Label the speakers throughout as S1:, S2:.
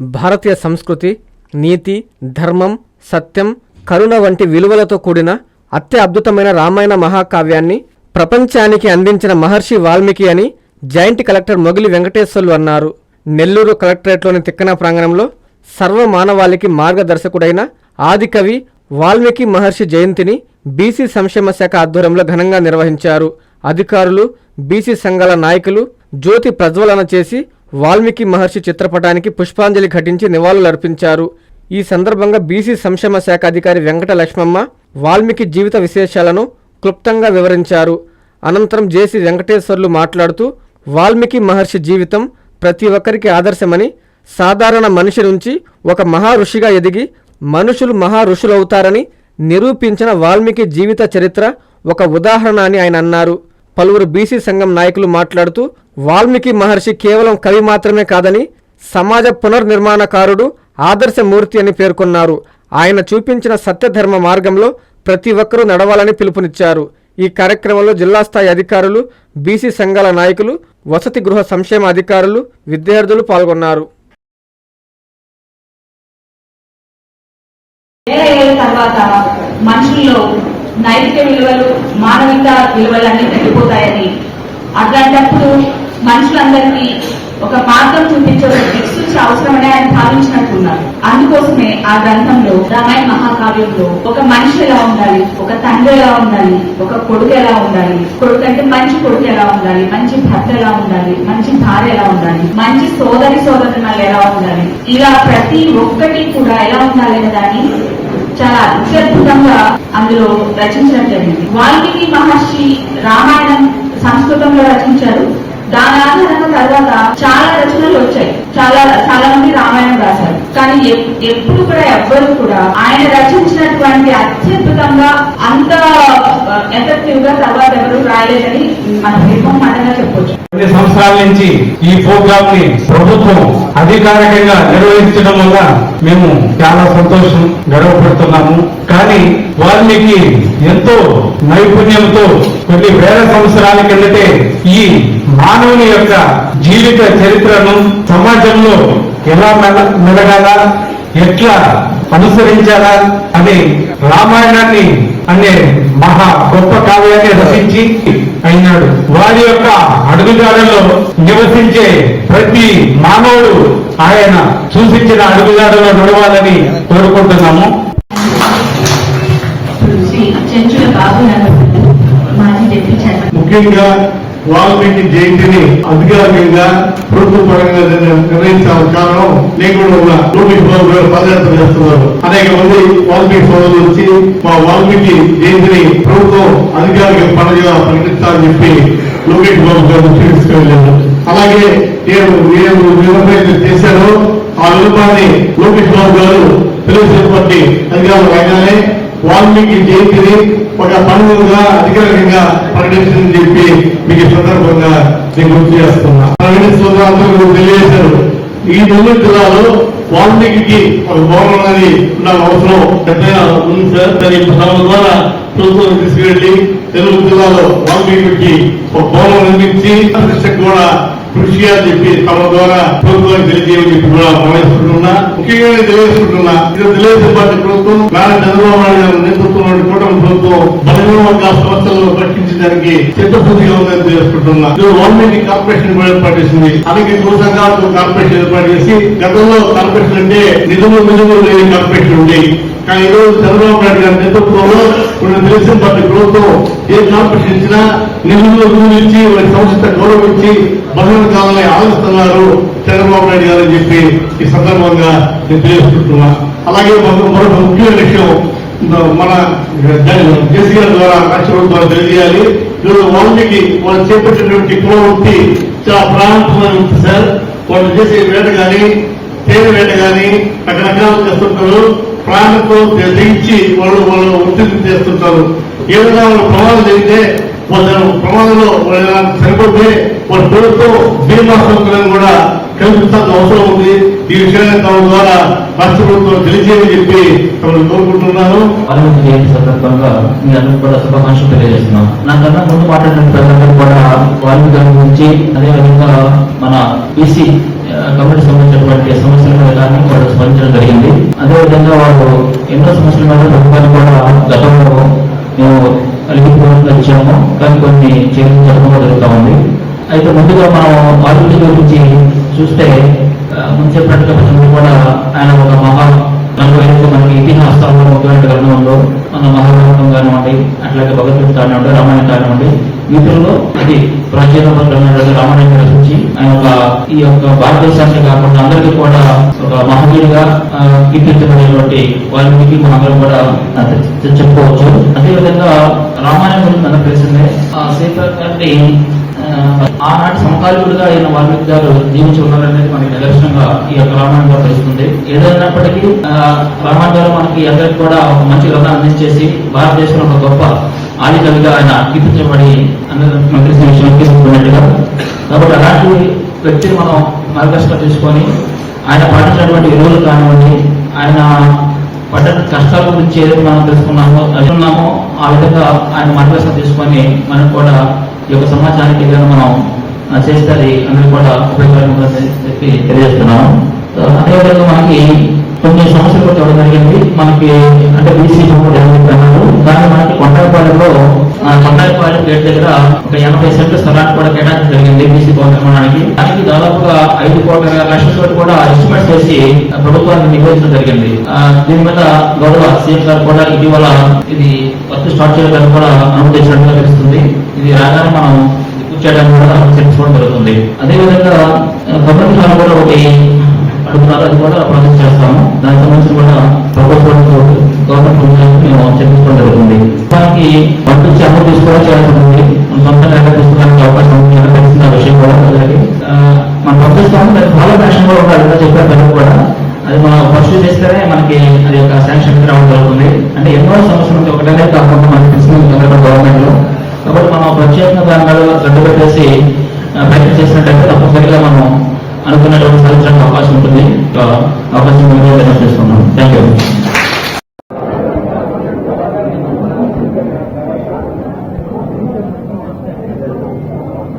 S1: భారతీయ సంస్కృతి నీతి ధర్మం సత్యం కరుణ వంటి విలువలతో కూడిన అత్యద్భుతమైన రామాయణ మహాకావ్యాన్ని ప్రపంచానికి అందించిన మహర్షి వాల్మీకి అని జాయింట్ కలెక్టర్ మొగిలి వెంకటేశ్వర్లు అన్నారు. నెల్లూరు కలెక్టరేట్లోని తిక్కన ప్రాంగణంలో సర్వ మానవాళికి మార్గదర్శకుడైన ఆదికవి వాల్మీకి మహర్షి జయంతిని బీసీ సంక్షేమ శాఖ ఆధ్వర్యంలో ఘనంగా నిర్వహించారు. అధికారులు బీసీ సంఘాల నాయకులు జ్యోతి ప్రజ్వలన చేసి వాల్మీకి మహర్షి చిత్రపటానికి పుష్పాంజలి ఘటించి నివాళులర్పించారు. ఈ సందర్భంగా బీసీ సంక్షేమ శాఖ అధికారి వెంకట లక్ష్మమ్మ వాల్మీకి జీవిత విశేషాలను క్లుప్తంగా వివరించారు. అనంతరం జేసీ వెంకటేశ్వర్లు మాట్లాడుతూ వాల్మీకి మహర్షి జీవితం ప్రతి ఒక్కరికి ఆదర్శమని సాధారణ మనిషి నుంచి ఒక మహా ఋషిగా ఎదిగి మనుషులు మహారుషులవుతారని నిరూపించిన వాల్మీకి జీవిత చరిత్ర ఒక ఉదాహరణ అని ఆయన అన్నారు. పలువురు బీసీ సంఘం నాయకులు మాట్లాడుతూ వాల్మీకి మహర్షి కేవలం కవి మాత్రమే కాదని సమాజ పునర్నిర్మాణకారుడు ఆదర్శమూర్తి అని పేర్కొన్నారు. ఆయన చూపించిన సత్యధర్మ మార్గంలో ప్రతి ఒక్కరూ నడవాలని పిలుపునిచ్చారు. ఈ కార్యక్రమంలో జిల్లా స్థాయి అధికారులు బీసీ సంఘాల నాయకులు వసతి గృహ సంక్షేమ అధికారులు విద్యార్థులు పాల్గొన్నారు.
S2: తర్వాత మనుషుల్లో నైతిక విలువలు మానవిక విలువలు తగ్గిపోతాయని అట్లాంటప్పుడు మనుషులందరికీ ఒక మార్గం చూపించే ఒక దిక్సూచి అవసరమని ఆయన భావించినట్టున్నారు. అందుకోసమే ఆ గ్రంథంలో రామాయణ మహాకావ్యంలో ఒక మనిషి ఎలా ఉండాలి ఒక తండ్రి ఎలా ఉండాలి ఒక కొడుకు ఎలా ఉండాలి కొడుకు అంటే మంచి కొడుకు ఎలా ఉండాలి మంచి భర్త ఎలా ఉండాలి మంచి భార్య ఎలా ఉండాలి మంచి సోదరి సోదరులు ఎలా ఉండాలి ఇలా ప్రతి ఒక్కటి కూడా ఎలా ఉండాలి అనే దాన్ని చాలా అత్యద్భుతంగా అందులో రచించడం జరిగింది. వాల్మీకి మహర్షి రామాయణం సంస్కృతంలో రచించారు. దాని ఆధారంగా తర్వాత చాలా రచనలు వచ్చాయి చాలా చాలా మంది రామాయణం రాశారు కానీ ఎప్పుడు కూడా ఎవ్వరు కూడా ఆయన రచించినటువంటి అత్యద్భుతంగా అంత ఎఫెక్టివ్గా తర్వాత ఎవరు రాయలేదని మనం నిర్మమాటంగా చెప్పొచ్చు.
S3: కొన్ని సంవత్సరాల నుంచి ఈ ప్రోగ్రామ్ని ప్రభుత్వం అధికారికంగా నిర్వహించడం వల్ల మేము చాలా సంతోషం గర్వపడుతున్నాము. కానీ వాల్మీకి ఎంతో నైపుణ్యంతో కొన్ని వేల సంవత్సరాల కిందటే ఈ మానవుని యొక్క జీవిత చరిత్రను సమాజంలో ఎలా మెల- మెలగాల? ఎట్లా అనుసరించాలా? అని రామాయణాన్ని అనే మహా గొప్ప కావ్యాన్ని రచించి అయినాడు. వారి యొక్క అడుగుజాడల్లో నివసించే ప్రతి మానవుడు ఆయన సూచించిన అడుగుజాడలో నడవాలని కోరుకుంటున్నాము.
S4: ముఖ్యంగా వాల్మీకి జయంతిని అధికారికంగా ప్రభుత్వ పరంగా నిర్ణ- నిర్ణయించాలని కారణం నేను కూడా ఉన్న లోకేష్ పాదయాత్ర చేస్తున్నారు. అనేక మంది వాల్మీకి సోదరులు వచ్చి మా వాల్మీకి జయంతిని ప్రభుత్వం అధికారిక పండుగగా ప్రకటించాలని చెప్పి లోకేష్ బాబు గారు తీసుకెళ్ళారు అలాగే నేను నేను విన్నపం చేశాను. ఆ విన్నపాన్ని లోకేష్ బాబు గారు తెలుగుదేశం పార్టీ అధికారులు అయినానే వాల్మీకి జయంతిని ఒక పండుగగా అధికారికంగా ప్రకటించిందని చెప్పి మీకు ఈ సందర్భంగా నేను గుర్తు చేస్తున్నా ప్రకటించిన సోదరులందరూ తెలియజేశారు. ఈ నెల్లూరు జిల్లాలో వాల్మీకి ఒక భవనం అనేది ఉన్న అవసరం పెద్దగా ఉంది సార్. దాని భవనం ద్వారా ప్రభుత్వం తీసుకెళ్ళి తెలుగు జిల్లాలో వాల్మీకి ఒక భవనం నిర్మించి కూడా కృషి అని చెప్పి తమ ద్వారా ప్రభుత్వానికి తెలియజేయని చెప్పి కూడా భావిస్తున్నా ముఖ్యంగా తెలియజేసుకుంటున్నా. ఇది తెలుగుదేశం పార్టీ ప్రభుత్వం నారా చంద్రబాబు నాయుడు గారి నేతృత్వంలోని కూటమి ప్రభుత్వం బలమైన వర్గాల సమస్యలను రక్షించడానికి చిత్తశుద్ధిగా ఉందని తెలియజేసుకుంటున్నా ఇది కార్పొరేషన్ కూడా ఏర్పాటు చేసింది. అలాగే భూ సంఘాలతో కార్పొరేషన్ ఏర్పాటు చేసి గతంలో కార్పొరేషన్ అంటే నిధులు నిధులు లేని కార్పొరేషన్ ఉండేవి కానీ ఈరోజు చంద్రబాబు నాయుడు గారి నేతృత్వంలో ఇప్పుడు తెలుగుదేశం పార్టీ ప్రభుత్వం ఏ కార్పొరేషన్ ఇచ్చినా నిధులు నిధులు ఇచ్చి వారి సంస్థ గౌరవించి బహిరంగ కాలని ఆలోచిస్తున్నారు చంద్రబాబు నాయుడు గారు అని చెప్పి ఈ సందర్భంగా నేను తెలియజేసుకుంటున్నా. అలాగే మరొక ముఖ్యమైన విషయం మన కేసీఆర్ ద్వారా రాష్ట్రం ద్వారా తెలియజేయాలి. ఈరోజు వాల్మీకి వాళ్ళు చేపట్టినటువంటి కులవృత్తి చాలా ప్రాణాంతమైన వృత్తి సార్. వాళ్ళు చేసే వేట కానీ తేనె వేట కానీ రకరకాలు చేస్తుంటారు. ప్రాణంతో తెగించి వాళ్ళు వాళ్ళు వృత్తిని చేస్తుంటారు. ఏదైనా వాళ్ళు ప్రమాదం జరిగితే వాళ్ళ ప్రమాదంలో సరిపోతే ఏదైనా చనిపోతే వాళ్ళ పేరుతో బీమా సౌకర్యం కూడా కల్పించాల్సిన అవసరం ఉంది. ఈ విషయాన్ని తమ ద్వారా రాష్ట్ర ప్రభుత్వం తెలియజేయని చెప్పి తమను కోరుకుంటున్నాను.
S5: వాల్మీకి జయంతి సందర్భంగా మీ అందరూ కూడా శుభాకాంక్షలు తెలియజేస్తున్నాం. నాకన్నా ముందు మాట్లాడిన ప్రజలందరూ కూడా వాల్మీకి గారి గురించి అదేవిధంగా మన బీసీ కమిటీ సంబంధించినటువంటి సమస్యల మీద కానీ వాళ్ళు స్పందించడం జరిగింది. అదేవిధంగా వాళ్ళు ఎన్నో సమస్యల మీద ప్రభుత్వాన్ని కూడా గతంలో మేము లిఖితపూర్వకంగా ఇచ్చాము కానీ కొన్ని చర్యలు జరగడం జరుగుతూ ఉంది. అయితే ముందుగా మనం వాల్మీకి గురించి చూస్తే ఆ, ముందు చెప్పినట్టుగా ప్రతి కూడా ఆయన ఒక మహా నలభై ఐదు మనకి ఇతిహాసాల్లో ముఖ్యమైన గ్రంథంలో మన మహాభారతం కానివ్వండి అట్లాగే భగవద్గీత కానివ్వండి రామాయణం కానివ్వండి వీటిల్లో అది ప్రాచీన రామాయణ రామాయణం రచించి ఆయన ఒక ఈ యొక్క భారతదేశానికి కాకుండా అందరికీ కూడా ఒక మహనీయుడిగా కీర్తించబడినటువంటి వాల్మీకి మనందరం కూడా చెప్పుకోవచ్చు. అదేవిధంగా రామాయణం గురించి మనకు తెలిసిందే ఆ సీత గారిని ఆ, ఆనాటి సమకాలీకుడుగా అయిన వాల్మీకి గారు జీవించి ఉన్నారనేది మనకి నిదర్శనంగా ఈ యొక్క రామాయణం కూడా తెలుస్తుంది. ఏదైనప్పటికీ ఆ, రామాయణం గారు మనకి అందరికి కూడా ఒక మంచి గ్రంథాన్ని అందించేసి భారతదేశంలో ఒక గొప్ప ఆది కవిగా ఆయన కీర్తించబడి అందరూ మనకు విషయం కాబట్టి అలాంటి వ్యక్తిని మనం మార్గదర్శకంగా తీసుకొని ఆయన పాటించినటువంటి విలువలు కానివ్వండి ఆయన పడ్డ కష్టాల గురించి ఏదైతే మనం తెలుసుకున్నామో తెలుసుకున్నామో ఆ విధంగా ఆయన మార్గదర్శనం తీసుకొని మనం కూడా ఈ యొక్క సమాజానికి ఏదైనా మనం చేస్తే అది కూడా ఉపయోగకరంగా చెప్పి తెలియజేస్తున్నాము అదేవిధంగా మనకి కొన్ని సమస్యలు కూడా చూడడం జరిగింది. మనకి అంటే బీసీ అన్నారు కానీ మనకి కొండపాలెంలో కొండపాలెం గేట్ దగ్గర ఒక ఎనభై సెంట్లు స్థలాన్ని కూడా కేటాయించడం జరిగింది బీసీ భవన్ నిర్మాణానికి. దానికి దాదాపుగా ఐదు కోట్ల లక్షల తోటి కూడా ఎస్టిమేట్ చేసి ప్రభుత్వాన్ని ప్రభుత్వానికి నివేదించడం జరిగింది. దీని మీద గౌరవ సీఎం గారు కూడా ఇటీవల ఇది వర్క్ స్టార్ట్ చేయడానికి కూడా అనుమతించినట్టుగా తెలుస్తుంది. ఇది రాగానే మనం చేయడానికి కూడా చర్చించుకోవడం జరుగుతుంది. అదేవిధంగా గవర్నమెంట్ కూడా ఒకటి అడుగుతున్నారు అది కూడా ప్రాసెస్ చేస్తాము. దానికి సంబంధించి కూడా ప్రభుత్వం గవర్నమెంట్ రూల్స్ మేము చర్చించుకోవడం జరుగుతుంది. దానికి పంపించి అమలు తీసుకోవడం జరుగుతుంది. ఉంటుంది మన సొంతంగా ఎలా తీసుకోవడానికి అవకాశం ఉంది. అని తెలిసిన విషయం కూడా అలాగే ఆ, మనం పంపిస్తాము దానికి చాలా ఫ్యాషన్ కూడా ఉండాలి. ఇంకా చెప్పారు పెద్దలు కూడా. అది మనం పర్సూ చేస్తేనే మనకి అది ఒక శాంక్షన్ రావడం జరుగుతుంది. అంటే ఎన్నో సమస్యలు ఉంటాయి ఒకటే కాకుండా మనకి తెలిసిన గవర్నమెంట్లో కాబట్టి మనం ప్రత్యేకంగా దాని మీద గడ్డు పెట్టేసి ప్రయత్నం చేసినట్టయితే తప్పనిసరిగా మనం అనుకున్నటువంటి సాధించడానికి అవకాశం ఉంటుంది. అవకాశం చేసుకున్నాం thank you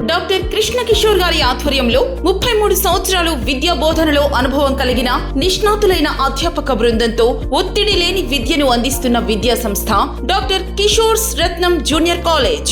S6: doctor Krishna Kishore గారి ఆధ్వర్యంలో ముప్పై మూడు సంవత్సరాలు విద్యా బోధనలో అనుభవం కలిగిన నిష్ణాతులైన అధ్యాపక బృందంతో ఒత్తిడి లేని విద్యను అందిస్తున్న విద్యా సంస్థ doctor Kishore's Ratnam junior college.